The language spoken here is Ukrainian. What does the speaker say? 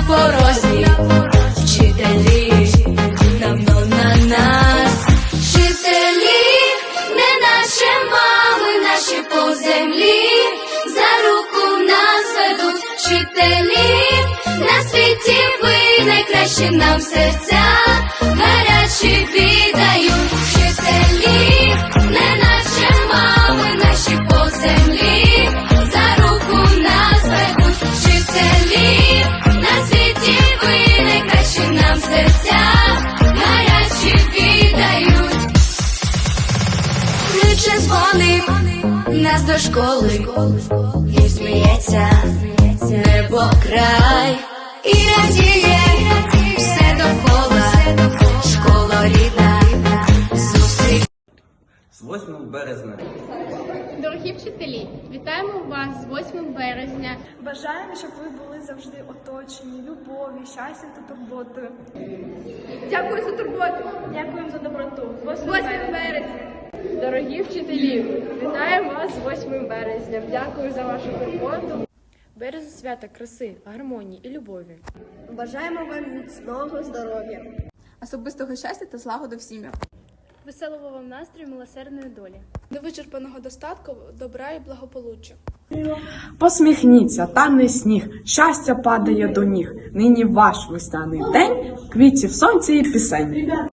на порозі, вчителі давно на нас, вчителі, не наші мами, наші по землі, за руку нас ведуть вчителі, на світі ви найкращі нам серця, гарячі ві. Кличе дзвоник нас до школи, і сміється небо край, і радіє все довкола, школа рідна, зустріч. З 8 березня. Дорогі вчителі, вітаємо вас з 8 березня. Бажаємо, щоб ви були завжди оточені любов'ю, щастям та турботою. Дякую за турботу. Дякуємо за доброту. 8 березня. Дорогі вчителі, вітаємо вас з 8 березня. Дякую за вашу турботу. Березень свята краси, гармонії і любові. Бажаємо вам міцного здоров'я. особистого щастя та злагоди в сім'ях. Веселого вам настрою, милосердної долі. Невичерпаного достатку, добра і благополуччя. Посміхніться, тане сніг, щастя падає до ніг. Нині ваш весняний день, квітів сонця і пісень.